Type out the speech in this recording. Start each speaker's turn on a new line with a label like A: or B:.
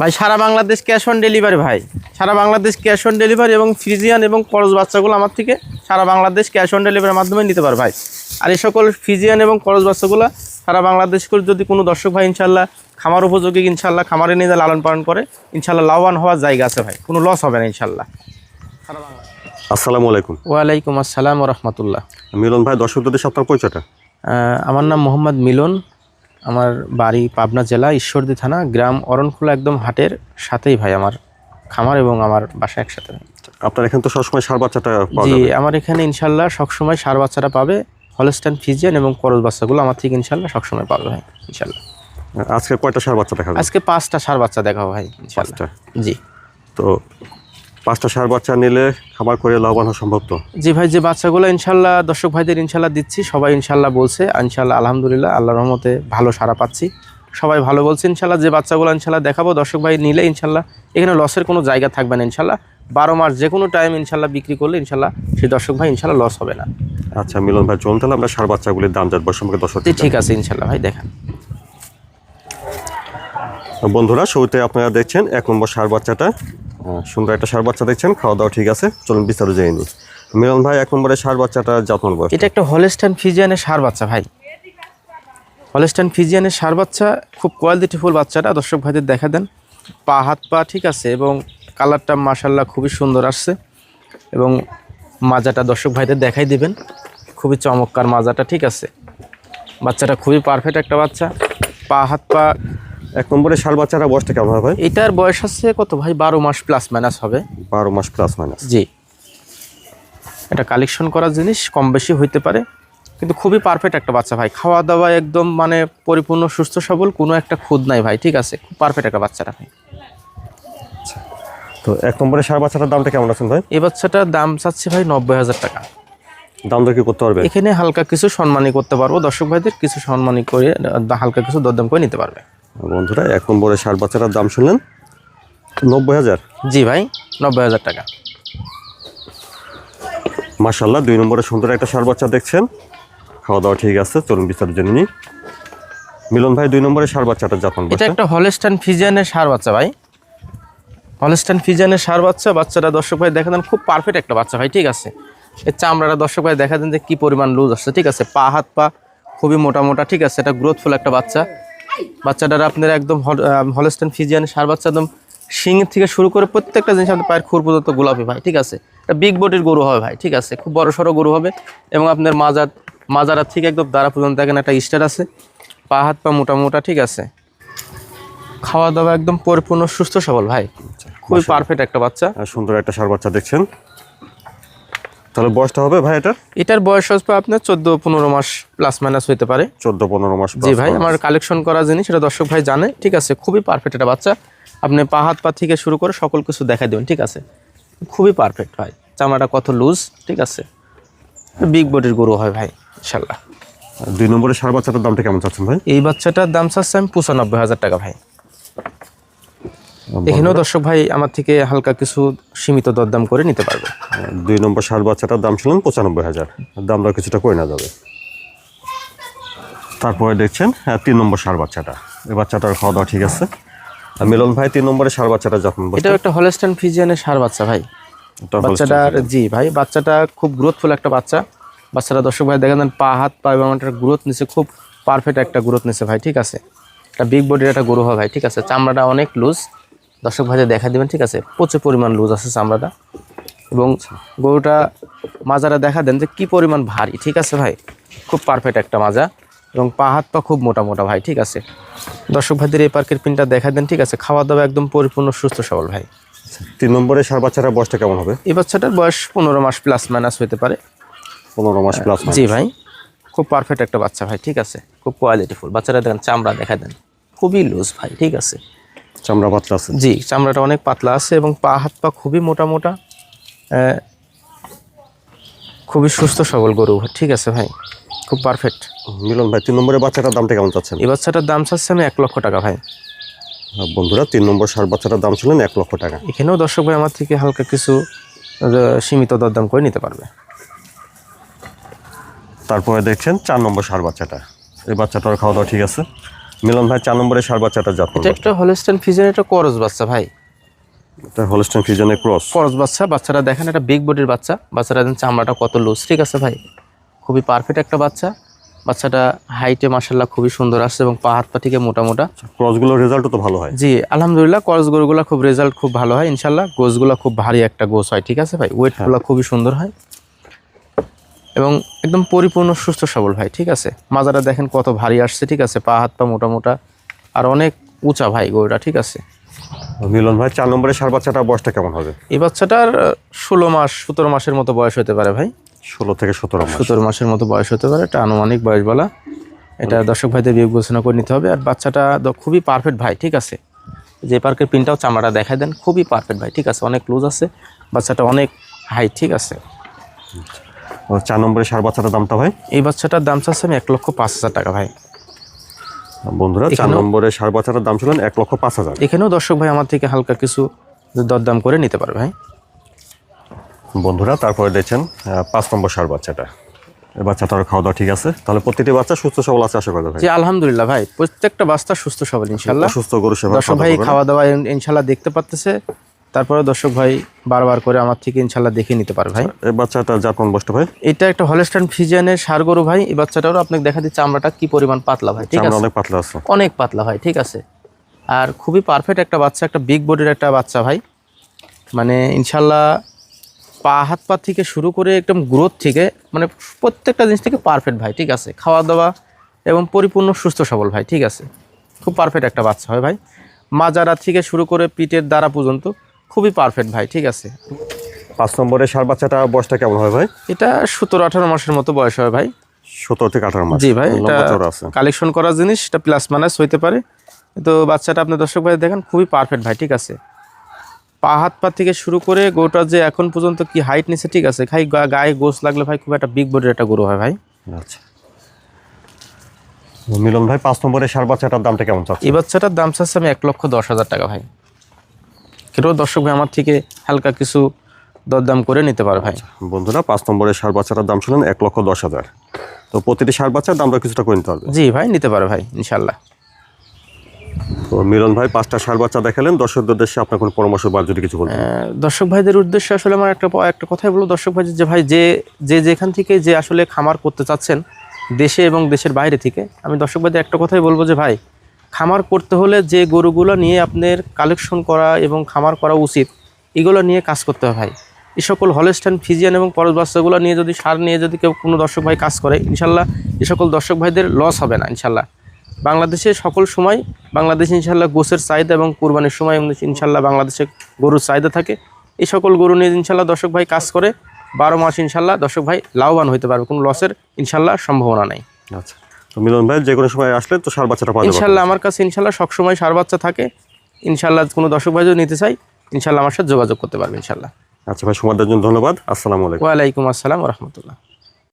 A: ভাই সারা Bangladesh cash on delivery ভাই। সারা বাংলাদেশ ক্যাশ অন ডেলিভারি এবং ফিজিয়ান এবং করজ বাচ্চাগুলো আমার থেকে সারা বাংলাদেশ ক্যাশ অন ডেলিভারির মাধ্যমে নিতে পারে ভাই। আর এই সকল ফিজিয়ান এবং করজ বাচ্চাগুলো সারা বাংলাদেশ করে যদি কোনো দর্শক ভাই ইনশাল্লাহ খামার উপযোগী ইনশাল্লাহ খামারে নিয়ে যা লালন পালন করে ইনশাল্লাহ লাভবান হওয়ার জায়গা আছে ভাই। কোনো লস হবে না ইনশাল্লাহ সারা বাংলাদেশ।
B: আসসালামু আলাইকুম।
A: ওয়ালাইকুম আসসালাম রহমতুল্লাহ।
B: মিলন ভাই দর্শকদের সপ্তাহ পরিচয়টা?
A: আমার নাম মোহাম্মদ মিলন। আমার বাড়ি পাবনা জেলা ঈশ্বরদী থানা গ্রাম অরণখোলা একদম হাটের সাথেই ভাই আমার খামার এবং আমার বাসা একসাথে।
B: আপনার এখানে তো সবসময় সার বাচ্চাটা
A: জি আমার এখানে ইনশাল্লাহ সবসময় সার বাচ্চাটা পাবে হলস্টান ফিজিয়ান এবং করজ বাচ্চাগুলো আমার থেকে ইনশাল্লাহ সবসময় পাবে ভাই ইনশাল্লাহ।
B: আজকে কয়টা সার বাচ্চা দেখাবে
A: আজকে পাঁচটা সার বাচ্চা দেখাবো ভাই ইনশাল্লাহ। জি।
B: তো পাঁচটা সার বাচ্চা নিলে খামার করে লাভবান হওয়া সম্ভব তো।
A: জি ভাই যে বাচ্চাগুলো ইনশাল্লাহ দর্শক ভাইদের ইনশাল্লাহ দিচ্ছি সবাই ইনশাল্লাহ বলছে ইনশাল্লাহ আলহামদুলিল্লাহ আল্লাহ রহমতে ভালো সারা পাচ্ছি। সবাই ভালো বলছে ইনশাল্লাহ যে বাচ্চাগুলো ইনশাল্লাহ দেখাবো দর্শক ভাই নিলে ইনশাল্লাহ এখানে লসের কোনো জায়গা থাকবে না ইনশাল্লাহ। বারো মাস যে কোনো টাইম ইনশাল্লাহ বিক্রি করলে ইনশাল্লাহ সেই দর্শক ভাই ইনশাল্লাহ লস হবে না।
B: আচ্ছা মিলন ভাই চলুন তাহলে আমরা সার বাচ্চাগুলির দাম জানব সম্পর্কে দর্শক
A: ঠিক আছে ইনশাল্লাহ ভাই দেখান।
B: বন্ধুরা শুরুতে আপনারা দেখছেন এক নম্বর সার বাচ্চাটা। সুন্দর একটা সার বাচ্চা দেখছেন? খাওয়া দাওয়া ঠিক আছে। চলুন বিস্তারিত জেনে নিই। মিলন ভাই, এক নম্বরের সার বাচ্চাটা যত্ন বয়স
A: এটা একটা হলেস্টান ফিজিয়ানের সার বাচ্চা, ভাই। হলেস্টান ফিজিয়ানের সার বাচ্চা, খুব কোয়ালিটিফুল বাচ্চাটা। দর্শক ভাইদের দেখা দেন। পা, হাত, পা ঠিক আছে এবং কালারটা মাশাল্লাহ খুবই সুন্দর আসছে এবং মাজাটা দর্শক ভাইদের দেখাই দিবেন। খুবই চমৎকার মাজাটা, ঠিক আছে। বাচ্চাটা খুবই পারফেক্ট একটা বাচ্চা। পা, হাত, পা
B: এক নম্বরের সার বাচ্চাটা বয়সটা কেমন হবে ভাই?
A: এটার বয়স আছে কত ভাই? বারো মাস প্লাস মাইনাস হবে।
B: বারো মাস প্লাস মাইনাস
A: জি। এটা কালেকশন করার জিনিস কম বেশি হইতে পারে কিন্তু খুবই পারফেক্ট একটা বাচ্চা ভাই। খাওয়া দাওয়া একদম মানে পরিপূর্ণ সুস্থ সবল কোনো একটা খুদ নাই ভাই ঠিক আছে? খুব পারফেক্ট একটা বাচ্চাটা ভাই।
B: তো এক নম্বরের সার বাচ্চাটার দামটা কেমন আছেন ভাই?
A: এই বাচ্চাটার দাম চাচ্ছে ভাই নব্বই হাজার টাকা।
B: দাম দর কি করতে পারবে?
A: এখানে হালকা কিছু সম্মানী করতে পারব। দর্শক ভাইদের কিছু সম্মানী করে হালকা কিছু দরদাম করে নিতে পারবে।
B: বন্ধুরা এক নম্বরের সার বাচ্চাটার দাম শুনলেন? নব্বই হাজার।
A: জি ভাই নব্বই হাজার টাকা।
B: মার্শাল্লাহ দুই নম্বরে সুন্দর একটা সার বাচ্চা দেখছেন। খাওয়া দাওয়া ঠিক আছে চলুন বিস্তারিত জেনে নিই। মিলন ভাই দুই নম্বরে সার বাচ্চাটা যত্ন
A: এটা একটা হলেস্টান ফিজিয়ানের সার বাচ্চা ভাই। হলেস্টান ফিজিয়ানের সার বাচ্চা বাচ্চাটা দর্শক ভাই দেখা দেন খুব পারফেক্ট একটা বাচ্চা ভাই ঠিক আছে? এর চামড়াটা দর্শক ভাই দেখা দেন যে কি পরিমাণ লুজ আসছে ঠিক আছে? পা হাত পা খুবই মোটা মোটা ঠিক আছে? এটা গ্রোথফুল একটা বাচ্চা। বাচ্চাটার আপনার একদম হলেস্টান ফিজিয়ানের সার বাচ্চা একদম শিং থেকে শুরু করে প্রত্যেকটা জিনিস আপনার পায়ের খুর পর্যন্ত গোলাপি ভাই ঠিক আছে? এটা বিগ বডির গরু হবে ভাই ঠিক আছে? খুব বড় সড়ো গরু হবে এবং আপনার মাজার মাজারার থেকে একদম দ্বারা পর্যন্ত দেখেন একটা স্টার আছে। পা হাত পা মোটা মোটা ঠিক আছে? খাওয়া দাওয়া একদম পরিপূর্ণ সুস্থ সবল ভাই। খুবই পারফেক্ট একটা বাচ্চা।
B: সুন্দর একটা সার বাচ্চা দেখছেন। তাহলে বয়সটা হবে ভাই এটা
A: এটার বয়স আসবে আপনার চোদ্দ পনেরো মাস প্লাস মাইনাস হতে পারে।
B: চোদ্দ পনেরো মাস
A: জি ভাই আমার কালেকশন করা জিনিস এটা দর্শক ভাই জানে। ঠিক আছে খুবই পারফেক্ট একটা বাচ্চা। আপনি পা হাত পা থেকে শুরু করে সকল কিছু দেখাই দেবেন ঠিক আছে? খুবই পারফেক্ট ভাই। চামড়াটা কত লুজ ঠিক আছে? বিগ বডির গরু হয় ভাই ইনশাল্লাহ
B: দুই নম্বরের সার বাচ্চাটার দামটা কেমন চাচ্ছেন ভাই?
A: এই বাচ্চাটার দাম চাচ্ছে আমি পঁচানব্বই হাজার টাকা ভাই। এখানেও দর্শক ভাই আমার থেকে হালকা কিছু সীমিত দরদাম করে নিতে পারবে।
B: দুই নম্বর সার বাচ্চাটার দাম ছিলেন পঁচানব্বই হাজার। দাম দর কিছুটা করে না যাবে। তারপরে দেখছেন হ্যাঁ, তিন নম্বর সার বাচ্চাটা। এই বাচ্চাটার খাওয়া দাওয়া ঠিক আছে। মিলন ভাই তিন নম্বরের সার বাচ্চাটা যখন
A: এটাও একটা হলেস্টান ফিজিয়ানের সার বাচ্চা ভাই। বাচ্চাটার জি ভাই বাচ্চাটা খুব গ্রোথফুল একটা বাচ্চা। বাচ্চাটা দর্শক ভাই দেখেন পা হাত পা এবং একটা গ্রোথ নিছে খুব পারফেক্ট একটা গ্রোথ নিছে ভাই ঠিক আছে? একটা বিগ বডির একটা গরু হয় ভাই ঠিক আছে? চামড়াটা অনেক লুজ দর্শক ভাইদের দেখা দিবেন ঠিক আছে? প্রচুর পরিমাণ লুজ আছে চামড়াটা। এবং গরুটা মাজারা দেখা দেন যে কি পরিমাণ ভারী ঠিক আছে ভাই? খুব পারফেক্ট একটা মাজা এবং পা হাত পা খুব মোটা মোটা ভাই ঠিক আছে? দর্শক ভাইদের এই পার্কের পিনটা দেখা দেন ঠিক আছে? খাওয়া দাওয়া একদম পরিপূর্ণ সুস্থ সবল ভাই।
B: তিন নম্বরে সার বাচ্চাটার বয়সটা কেমন হবে?
A: এই বাচ্চাটার বয়স পনেরো মাস প্লাস মাইনাস হতে পারে।
B: পনেরো মাস প্লাস
A: জি ভাই খুব পারফেক্ট একটা বাচ্চা ভাই ঠিক আছে? খুব কোয়ালিটিফুল বাচ্চাটা দেখেন চামড়া দেখা দেন। খুবই লুজ ভাই ঠিক আছে?
B: চামড়া পাতলা আছে।
A: জি চামড়াটা অনেক পাতলা আছে এবং পা হাত পা খুবই মোটা মোটা। খুবই সুস্থ সবল গরু ঠিক আছে ভাই? খুব পারফেক্ট
B: মিলন ভাই তিন নম্বরের বাচ্চাটার দামটা কেমন চাচ্ছেন?
A: এই বাচ্চাটার দাম চাচ্ছে আমি এক লক্ষ টাকা ভাই।
B: বন্ধুরা তিন নম্বর সার বাচ্চাটার দাম ছিলেন এক লক্ষ টাকা।
A: এখানেও দর্শক ভাই আমার থেকে হালকা কিছু সীমিত দরদাম করে নিতে পারবে।
B: তারপরে দেখছেন চার নম্বর সার বাচ্চাটা। এই বাচ্চাটার খাওয়া দাওয়া ঠিক আছে। মিলন ভাই চার নম্বরে সার বাচ্চাটা
A: এটা একটা হলস্টেন ফিজেন একটা করজ বাচ্চা ভাই।
B: এটা হলস্টেন ফিজনের ক্রস
A: করজ বাচ্চা বাচ্চাটা দেখেন একটা বিগ বডির বাচ্চা। বাচ্চাটা দেখেন চামড়াটা কত লুজ ঠিক আছে ভাই? খুবই পারফেক্ট একটা বাচ্চা। বাচ্চাটা হাইটে মাসাল্লাহ খুবই সুন্দর আসছে এবং পা হাত পা থেকে মোটা মোটা
B: ক্রসগুলোর রেজাল্টও তো ভালো হয়।
A: জি আলহামদুলিল্লাহ করজ গরুগুলো খুব রেজাল্ট খুব ভালো হয় ইনশাল্লাহ গোসগুলো খুব ভারী একটা গোস হয় ঠিক আছে ভাই? ওয়েটগুলো খুবই সুন্দর হয়। এবং একদম পরিপূর্ণ সুস্থ সবল ভাই ঠিক আছে? মাজারা দেখেন কত ভারী আসছে ঠিক আছে? পা হাত পা মোটা মোটা আর অনেক উঁচা ভাই গরুটা ঠিক আছে?
B: মিলন ভাই চার নম্বরে সার বাচ্চাটা বয়সটা কেমন হবে?
A: এই বাচ্চাটার ষোলো মাস সতেরো মাসের মতো বয়স হতে পারে ভাই।
B: ষোলো থেকে সতেরো মাস।
A: সতেরো মাসের মতো বয়স হতে পারে এটা আনুমানিক বয়স বলা এটা দর্শক ভাইদের বিয়োগ ঘোষণা করে নিতে হবে। আর বাচ্চাটা খুবই পারফেক্ট ভাই ঠিক আছে? যে পার্কের পিনটাও চামড়াটা দেখাই দেন খুবই পারফেক্ট ভাই ঠিক আছে? অনেক লুজ আছে। বাচ্চাটা অনেক হাই ঠিক আছে?
B: চার নম্বরে সার বাচ্চাটার দামটা ভাই?
A: এই বাচ্চাটার দাম চাচ্ছে আমি এক লক্ষ পাঁচ হাজার টাকা ভাই।
B: বন্ধুরা চার নম্বরে সার বাচ্চাটার দাম ছিলেন এক লক্ষ পাঁচ হাজার।
A: এখানেও দর্শক ভাই আমার থেকে হালকা কিছু দরদাম করে নিতে পারবে ভাই।
B: বন্ধুরা তারপরে দেখছেন পাঁচ নম্বর সার বাচ্চাটা। বাচ্চাটার খাওয়া দাওয়া ঠিক আছে। তাহলে প্রতিটি বাচ্চা সুস্থ সবল আছে আশা করা
A: জি আলহামদুলিল্লাহ ভাই। প্রত্যেকটা বাচ্চা সুস্থ সবল ইনশাল্লাহ
B: সুস্থ গরু সেবা
A: দর্শক ভাই খাওয়া দাওয়া ইনশাল্লাহ দেখতে পারতেছে। তারপরে দর্শক ভাই বারবার করে আমার থেকে ইনশাল্লাহ দেখে নিতে পারে ভাই।
B: এই বাচ্চাটা জাতমান বসটা ভাই?
A: এটা একটা হলস্টাইন ফিজিয়ানের সার গরু ভাই। এই বাচ্চাটারও আপনাকে দেখা দিচ্ছে চামড়াটা কি পরিমাণ পাতলা ভাই ঠিক আছে?
B: অনেক পাতলা আছে।
A: অনেক পাতলা ভাই ঠিক আছে। আর খুবই পারফেক্ট একটা বাচ্চা একটা বিগ বডির একটা বাচ্চা ভাই। মানে ইনশাল্লাহ পা হাত পা থেকে শুরু করে একদম গ্রোথ থেকে মানে প্রত্যেকটা জিনিস থেকে পারফেক্ট ভাই ঠিক আছে। খাওয়া দাওয়া এবং পরিপূর্ণ সুস্থ সবল ভাই ঠিক আছে। খুব পারফেক্ট একটা বাচ্চা হয় ভাই। মাজারা থেকে শুরু করে পিঠের দ্বারা পর্যন্ত খুবই পারফেক্ট ভাই ঠিক আছে।
B: পাঁচ নম্বরে সার বাচ্চাটা বয়সটা কেমন হয় ভাই?
A: এটা সতেরো আঠারো মাসের মতো বয়স হয় ভাই।
B: সতেরো থেকে আঠারো মাস।
A: জি ভাই এটা কালেকশন করার জিনিস এটা প্লাস মাইনাস হইতে পারে। তো বাচ্চাটা আপনি দর্শক ভাই দেখেন খুবই পারফেক্ট ভাই ঠিক আছে। পা হাত পা থেকে শুরু করে গোটা যে এখন পর্যন্ত কি হাইট নিছে ঠিক আছে। খাই গায়ে গোস লাগলে ভাই খুব একটা বিগ বডির একটা গরু হয় ভাই।
B: আচ্ছা। মিলন ভাই পাঁচ নম্বরে সার বাচ্চাটার দামটা কেমন চাচ্ছে
A: এই বাচ্চাটার দাম চাচ্ছে আমি এক লক্ষ দশ হাজার টাকা ভাই। কেউ দর্শক ভাই আমার থেকে হালকা কিছু দরদাম করে নিতে পারে ভাই।
B: বন্ধুরা পাঁচ নম্বরের সার বাচ্চাটার দাম ছিলেন এক লক্ষ দশ হাজার। তো প্রতিটি সার বাচ্চার দামটা কিছুটা করে নিতে হবে।
A: জি ভাই নিতে পারে ভাই ইনশাল্লাহ।
B: তো মিলন ভাই পাঁচটা সার বাচ্চা দেখালেন। দর্শকদের উদ্দেশ্যে আপনার কোনো পরামর্শ বা যদি কিছু বলবেন
A: আহ, দর্শক ভাইদের উদ্দেশ্যে আসলে আমার একটা একটা কথাই বলব। দর্শক ভাই যে ভাই যে যে যেখান থেকে যে আসলে খামার করতে চাচ্ছেন দেশে এবং দেশের বাইরে থেকে আমি দর্শক ভাইদের একটা কথাই বলব যে ভাই খামার করতে হলে যে গরুগুলো নিয়ে আপনার কালেকশন করা এবং খামার করা উচিত, এগুলো নিয়ে কাজ করতে হবে ভাই। এই সকল হলস্টাইন, ফিজিয়ান এবং পরশ নিয়ে যদি সার নিয়ে যদি কেউ কোনো দর্শক ভাই কাজ করে, ইনশাল্লাহ এই সকল দর্শক ভাইদের লস হবে না, ইনশাল্লাহ। বাংলাদেশে সকল সময়, বাংলাদেশে ইনশাল্লাহ গোসের চাহিদা এবং কোরবানির সময় ইনশাল্লাহ বাংলাদেশে গরুর চাহিদা থাকে। এই সকল গরু নিয়ে ইনশাল্লাহ দর্শক ভাই কাজ করে, বারো মাস ইনশাল্লাহ দর্শক ভাই লাভবান হতে পারবে, কোনো লসের ইনশাল্লাহ সম্ভাবনা নাই।
B: আচ্ছা। তো মিলন ভাই যে কোনো সময় আসলে তো সার বাচ্চাটা পাওয়া যাবে
A: ইনশাল্লাহ আমার কাছে ইনশাল্লাহ সবসময় সার বাচ্চা থাকে। ইনশাল্লাহ কোনো দর্শক ভাই যদি নিতে চাই ইনশাল্লাহ আমার সাথে যোগাযোগ করতে পারবে ইনশাল্লাহ।
B: আচ্ছা ভাই সময় দেওয়ার জন্য ধন্যবাদ। আসসালামু আলাইকুম।
A: ওয়ালাইকুম আসসালাম রহমতুল্লাহ।